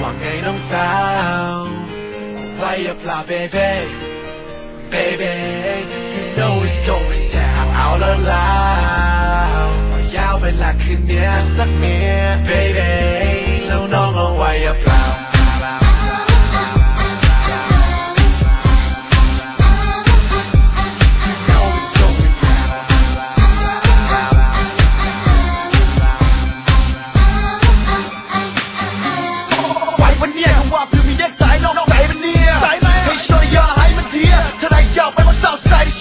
ว่าไงน้องสาวไหวหรือเปล่า baby baby you know it's going down เอาละลาวยาวเวลาคืนเนี้ยสักเมีย baby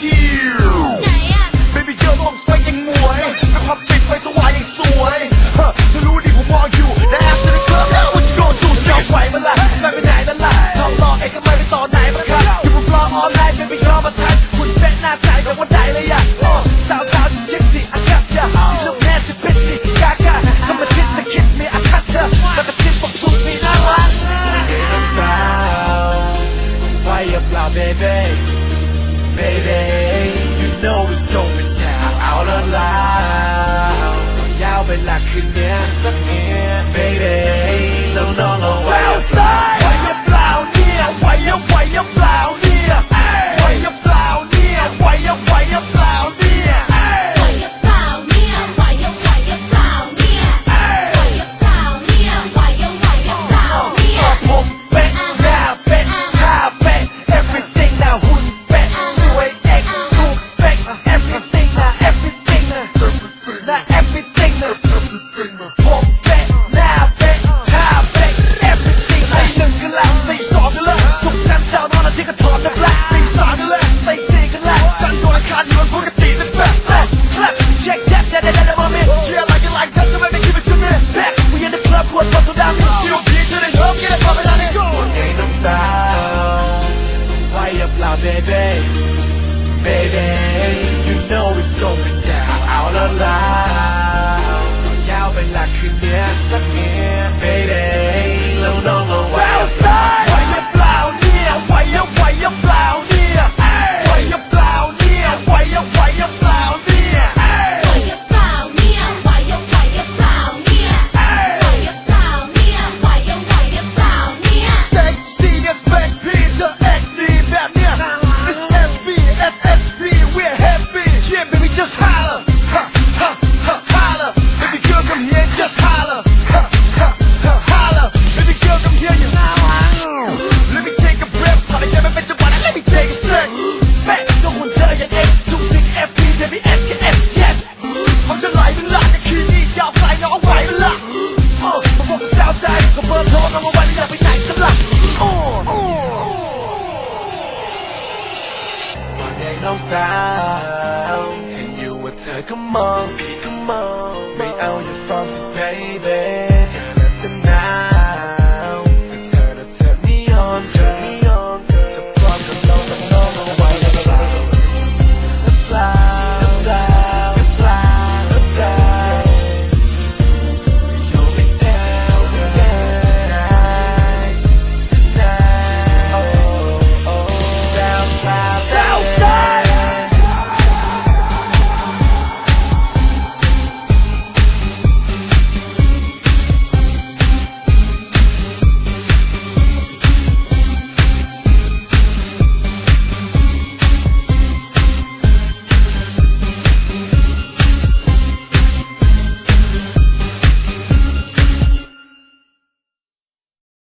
าวใส่ชิลไหนอะ Baby girl มองสวยยังมวยเป็นความปิดไฟสว่างยังสวยฮะเธอรู้ดิผมมองอยู่ และแอบจะได้เคลิ้มแล้วว่าจะโดนดูเสียวไหวมันละไม่ไปไหนนั่นละทองหล่อเอกไม่ไปต่อไหนมันครับอยู่บนฟลอร์ออนไลน์ Baby girl มาทันคุณเป็นหน้าใสแบบว่าได้เลยอะโอ้สาวสาวๆชิคซี่ I got ya You look nasty bitchy gaga Come and kiss to kiss me I got ya แล้วก็ชิดบอกถูกมีน่ารัก Hey, น้องสาวไหวหรือเปล่า baby baby you know it's going down เอาละลาวยาวเวลาคืนเนี้ยสักเมีย baby แล้วน้อง 웠던 소담이 지옥길들은 넘기는 법을 no 원개인 농사 Fire fly baby? Baby You know it's going down. All alive just holler. Ha, ha, ha, holler. Baby girl, come here just holler. Ha, ha, ha, holler. Baby girl, come here. Let me take a breath. Probably never met your body. Let me take a sec. Back, no one tell you that. Do think FP, let me ask you S. I'm just lying a lot. The key needs y'all flying all right a lot. Oh, I'm from the south side. I'm from the north. I'm a white. Every night's a lot. Oh, oh. Monday, no side. Come on, come on, we out your front, baby.